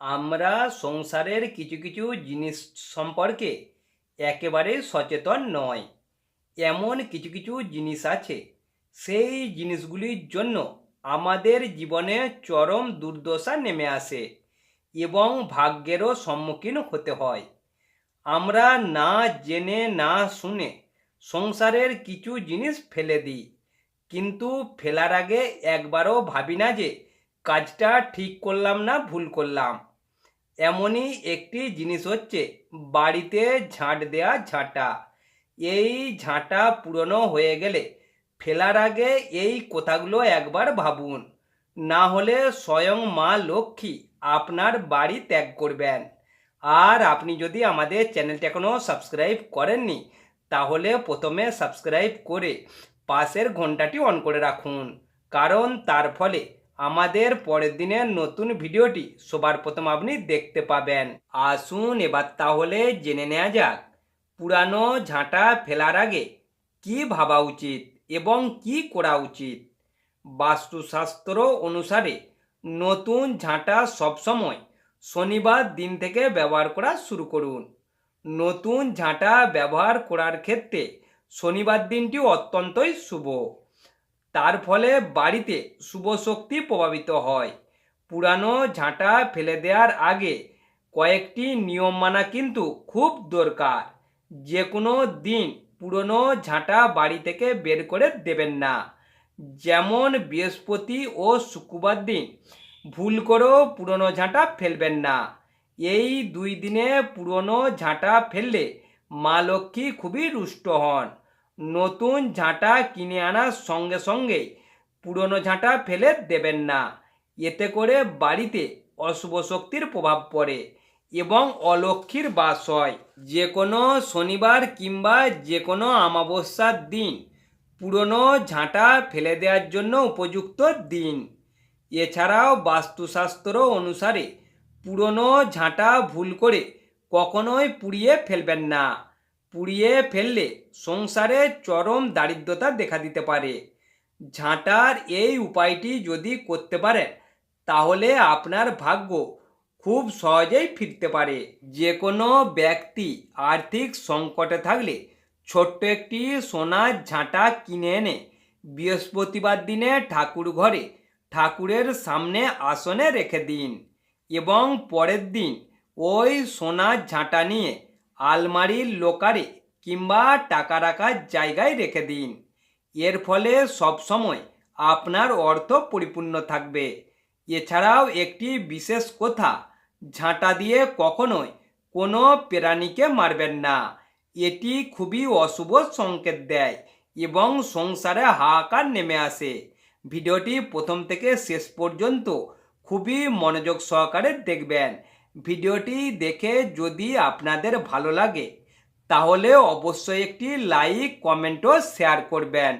আমরা সংসারের কিছু কিছু জিনিস সম্পর্কে একেবারে সচেতন নয় এমন কিছু কিছু জিনিস আছে, সেই জিনিসগুলির জন্য আমাদের জীবনে চরম দুর্দশা নেমে আসে এবং ভাগ্যেরও সম্মুখীন হতে হয়। আমরা না জেনে না শুনে সংসারের কিছু জিনিস ফেলে দিই, কিন্তু ফেলার আগে একবারও ভাবি না যে কাজটা ঠিক করলাম না ভুল করলাম। এমনই একটি জিনিস হচ্ছে, বাড়িতে ঝাঁট দেয়া ঝাঁটা। এই ঝাঁটা পুরনো হয়ে গেলে ফেলার আগে এই কথাগুলো একবার ভাবুন। না হলে স্বয়ং মা লক্ষ্মী আপনার বাড়ি ত্যাগ করবেন। আর আপনি যদি আমাদের চ্যানেলটা এখনও সাবস্ক্রাইব করেননি, তাহলে প্রথমে সাবস্ক্রাইব করে পাশের ঘন্টাটি অন করে রাখুন। কারণ তার ফলে আমাদের পরের দিনের নতুন ভিডিওটি সবার প্রথম আপনি দেখতে পাবেন। আসুন এবার তাহলে জেনে নেওয়া যাক, পুরানো ঝাঁটা ফেলার আগে কি ভাবা উচিত এবং কি করা উচিত? বাস্তুশাস্ত্র অনুসারে নতুন ঝাঁটা সবসময় শনিবার দিন থেকে ব্যবহার করা শুরু করুন। নতুন ঝাঁটা ব্যবহার করার ক্ষেত্রে শনিবার দিনটি অত্যন্তই শুভ। তার ফলে বাড়িতে শুভ শক্তি প্রভাবিত হয়। পুরানো ঝাঁটা ফেলে দেওয়ার আগে কয়েকটি নিয়ম মানা কিন্তু খুব দরকার। যে কোনো দিন পুরনো ঝাঁটা বাড়ি থেকে বের করে দেবেন না। যেমন বৃহস্পতি ও শুক্রবার দিন ভুল করেও পুরনো ঝাঁটা ফেলবেন না। এই দুই দিনে পুরনো ঝাঁটা ফেললে মা লক্ষ্মী খুবই রুষ্ট হন। নতুন ঝাঁটা কিনে আনার সঙ্গে সঙ্গে পুরনো ঝাঁটা ফেলে দেবেন না। এতে করে বাড়িতে অশুভ শক্তির প্রভাব পড়ে এবং অলক্ষীর বাস হয়। যে কোনো শনিবার কিংবা যে কোনো আমাবস্যার দিন পুরনো ঝাঁটা ফেলে দেওয়ার জন্য উপযুক্ত দিন। এছাড়াও বাস্তুশাস্ত্র অনুসারে পুরনো ঝাঁটা ভুল করে কখনোই পুড়িয়ে ফেলবেন না। পুড়িয়ে ফেললে সংসারে চরম দারিদ্রতা দেখা দিতে পারে। ঝাঁটার এই উপায়টি যদি করতে পারেন, তাহলে আপনার ভাগ্য খুব সহজেই ফিরতে পারে। যে কোনো ব্যক্তি আর্থিক সংকটে থাকলে ছোট্ট একটি সোনার ঝাঁটা কিনে এনে বৃহস্পতিবার দিনে ঠাকুর ঘরে ঠাকুরের সামনে আসনে রেখে দিন এবং পরের দিন ওই সোনার ঝাঁটা নিয়ে আলমারির লোকারে কিংবা টাকা রাখার জায়গায় রেখে দিন। এর ফলে সবসময় আপনার অর্থ পরিপূর্ণ থাকবে। এছাড়াও একটি বিশেষ কথা, ঝাঁটা দিয়ে কখনোই কোনো প্রাণীকে মারবেন না। এটি খুবই অশুভ সংকেত দেয় এবং সংসারে হাহাকার নেমে আসে। ভিডিওটি প্রথম থেকে শেষ পর্যন্ত খুবই মনোযোগ সহকারে দেখবেন। ভিডিওটি দেখে যদি আপনাদের ভালো লাগে তাহলে অবশ্যই একটি লাইক কমেন্ট ও শেয়ার করবেন।